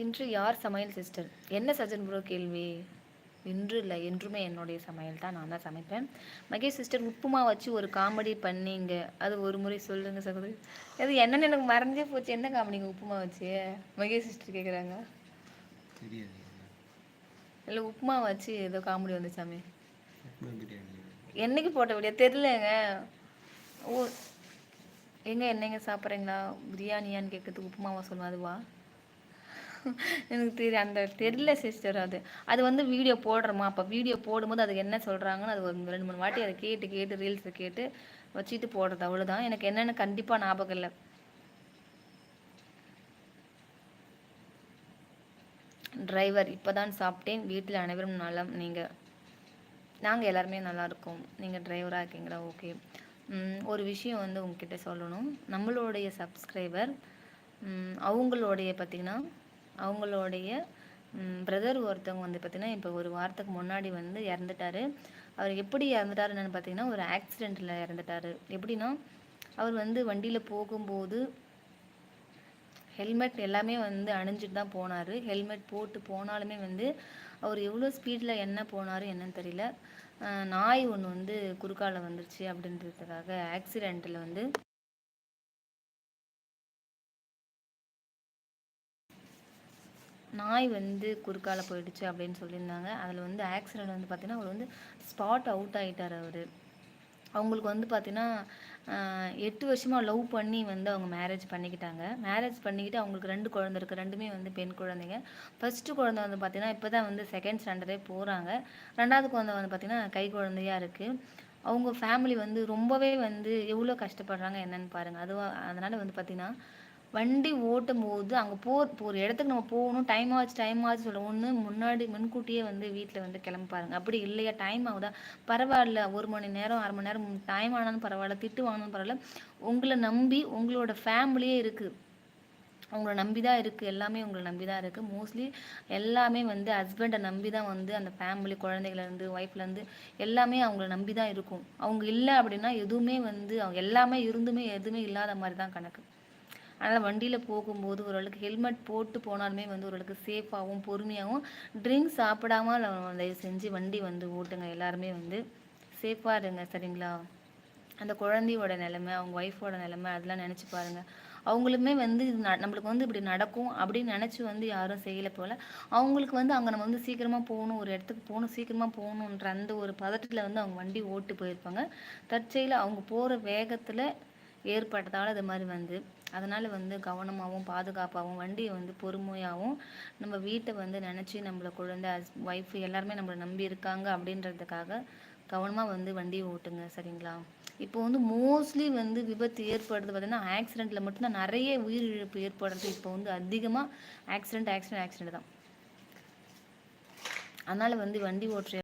இன்று யார் சமையல் சிஸ்டர்? என்ன சஜன் ப்ரோ கேள்வி? இன்று இல்லை என்றுமே என்னுடைய சமையல் தான் நான் தான் சமைப்பேன். மகேஷ் சிஸ்டர் உப்புமா வச்சு ஒரு காமெடி பண்ணீங்க. அது ஒரு முறை சொல்லுங்க சகோதரி. அது என்னன்னு எனக்கு மறந்தே போச்சு. என்ன காமெடிங்க உப்புமா வச்சு? மகேஷ் சிஸ்டர் கேட்குறாங்க இல்லை உப்புமா வச்சு ஏதோ காமெடி வந்துச்சாமே உப்புமா பிரியாணி. என்னைக்கு போட்ட வீடியோ தெரிலங்க ஓ எங்க என்னங்க சாப்பிட்றீங்களா? பிரியாணியான்னு கேட்கறதுக்கு உப்புமாவா சொல்லுவோம் அதுவா எனக்கு தெரிய அந்த தெரியல சிஸ்டர் அது. அது வந்து வீடியோ போடுறோமா? அப்போ வீடியோ போடும்போது அதுக்கு என்ன சொல்கிறாங்கன்னு அது ஒரு ரெண்டு மூணு வாட்டி அதை கேட்டு கேட்டு ரீல்ஸ் கேட்டு வச்சுட்டு போடுறது அவ்வளோதான் எனக்கு என்னென்னு கண்டிப்பாக ஞாபகம் இல்லை. டிரைவர் இப்போ தான் சாப்பிட்டேன். வீட்டில் அனைவரும் நலம். நீங்கள் நாங்கள் எல்லாருமே நல்லா இருக்கோம். நீங்கள் டிரைவராக இருக்கீங்களா? ஓகே ஒரு விஷயம் வந்து உங்ககிட்ட சொல்லணும். நம்மளுடைய சப்ஸ்கிரைபர் அவங்களுடைய பார்த்திங்கன்னா அவங்களுடைய பிரதர் ஒருத்தவங்க வந்து பார்த்திங்கன்னா இப்போ ஒரு வாரத்துக்கு முன்னாடி வந்து இறந்துட்டார். அவர் எப்படி இறந்துட்டாருன்னு பார்த்தீங்கன்னா ஒரு ஆக்சிடெண்ட்டில் இறந்துட்டார். எப்படின்னா அவர் வந்து வண்டியில் போகும்போது ஹெல்மெட் எல்லாமே வந்து அணிஞ்சிட்டு தான் போனார். ஹெல்மெட் போட்டு போனாலுமே வந்து அவர் எவ்வளோ ஸ்பீடில் என்ன போனார் என்னன்னு தெரியல. நாய் ஒன்று வந்து குறுக்கால வந்துருச்சு அப்படின்றதுக்காக ஆக்சிடெண்ட்டில் வந்து நாய் வந்து குறுக்கால போயிடுச்சு அப்படின்னு சொல்லியிருந்தாங்க. அதில் வந்து ஆக்சிடெண்ட் வந்து பார்த்தீங்கன்னா அவர் வந்து ஸ்பாட் அவுட் ஆகிட்டார் அவர். அவங்களுக்கு வந்து பார்த்தீங்கன்னா எட்டு வருஷமாக லவ் பண்ணி வந்து அவங்க மேரேஜ் பண்ணிக்கிட்டாங்க. மேரேஜ் பண்ணிக்கிட்டு அவங்களுக்கு ரெண்டு குழந்தை இருக்குது ரெண்டுமே வந்து பெண் குழந்தைங்க. ஃபஸ்ட்டு குழந்தை வந்து பார்த்தீங்கன்னா இப்போ தான் வந்து செகண்ட் ஸ்டாண்டர்டே போகிறாங்க ரெண்டாவது குழந்தை வந்து பார்த்தீங்கன்னா கை குழந்தையாக இருக்குது அவங்க ஃபேமிலி வந்து ரொம்பவே வந்து எவ்வளோ கஷ்டப்படுறாங்க என்னன்னு பாருங்கள் அதுவும் அதனால் வந்து பார்த்திங்கன்னா வண்டி ஓட்டும் போது அங்கே போ இப்போ ஒரு இடத்துக்கு நம்ம போகணும் டைம் ஆச்சு டைம் ஆச்சு சொல்ல ஒன்று முன்னாடி முன்கூட்டியே வந்து வீட்டில் வந்து கிளம்ப பாருங்க. அப்படி இல்லையா? டைம் ஆகுதா? பரவாயில்ல. ஒரு மணி நேரம் அரை மணி நேரம் டைம் ஆனாலும் பரவாயில்ல. திட்டு வாங்கினாலும் பரவாயில்ல. உங்களை நம்பி உங்களோட ஃபேமிலியே இருக்குது உங்களை நம்பி தான் இருக்குது எல்லாமே உங்களை நம்பி தான் இருக்குது மோஸ்ட்லி எல்லாமே வந்து ஹஸ்பண்டை நம்பி தான் வந்து அந்த ஃபேமிலி குழந்தைகள்லேருந்து ஒய்ஃப்லேருந்து எல்லாமே அவங்கள நம்பி தான் இருக்கும். அவங்க இல்லை அப்படின்னா எதுவுமே வந்து அவங்க எல்லாமே இருந்துமே எதுவுமே இல்லாத மாதிரி தான் கணக்கு. அதனால் வண்டியில் போகும்போது ஓரளவுக்கு ஹெல்மெட் போட்டு போனாலுமே வந்து ஓரளவுக்கு சேஃபாகவும் பொறுமையாகவும் ட்ரிங்க்ஸ் சாப்பிடாம தயவு செஞ்சு வண்டி வந்து ஓட்டுங்க. எல்லாருமே வந்து சேஃபாக இருங்க சரிங்களா? அந்த குழந்தையோட நிலைமை அவங்க ஒய்ஃபோட நிலைமை அதெல்லாம் நினச்சி பாருங்கள் அவங்களுமே வந்து இது நம்மளுக்கு வந்து இப்படி நடக்கும் அப்படின்னு நினச்சி வந்து யாரும் செய்யலை போல். அவங்களுக்கு வந்து அங்கே நம்ம வந்து சீக்கிரமாக போகணும் ஒரு இடத்துக்கு போகணும் சீக்கிரமாக போகணுன்ற அந்த ஒரு பதட்டத்தில் வந்து அவங்க வண்டி ஓட்டு போயிருப்பாங்க. தற்செயலில் அவங்க போகிற வேகத்தில் ஏற்பட்டதால் இது மாதிரி வந்து அதனால் வந்து கவனமாகவும் பாதுகாப்பாகவும் வண்டியை வந்து பொறுமையாகவும் நம்ம வீட்டை வந்து நினச்சி நம்மளை குழந்தை அஸ் ஒய்ஃப் எல்லாருமே நம்மளை நம்பி இருக்காங்க அப்படின்றதுக்காக கவனமாக வந்து வண்டியை ஓட்டுங்க சரிங்களா? இப்போ வந்து மோஸ்ட்லி வந்து விபத்து ஏற்படுறது பார்த்திங்கன்னா ஆக்சிடெண்ட்டில் மட்டும்தான் நிறைய உயிரிழப்பு ஏற்படுறது இப்போ வந்து அதிகமாக ஆக்சிடெண்ட் ஆக்சிடெண்ட் ஆக்சிடெண்ட் தான். அதனால் வந்து வண்டி ஓட்டுற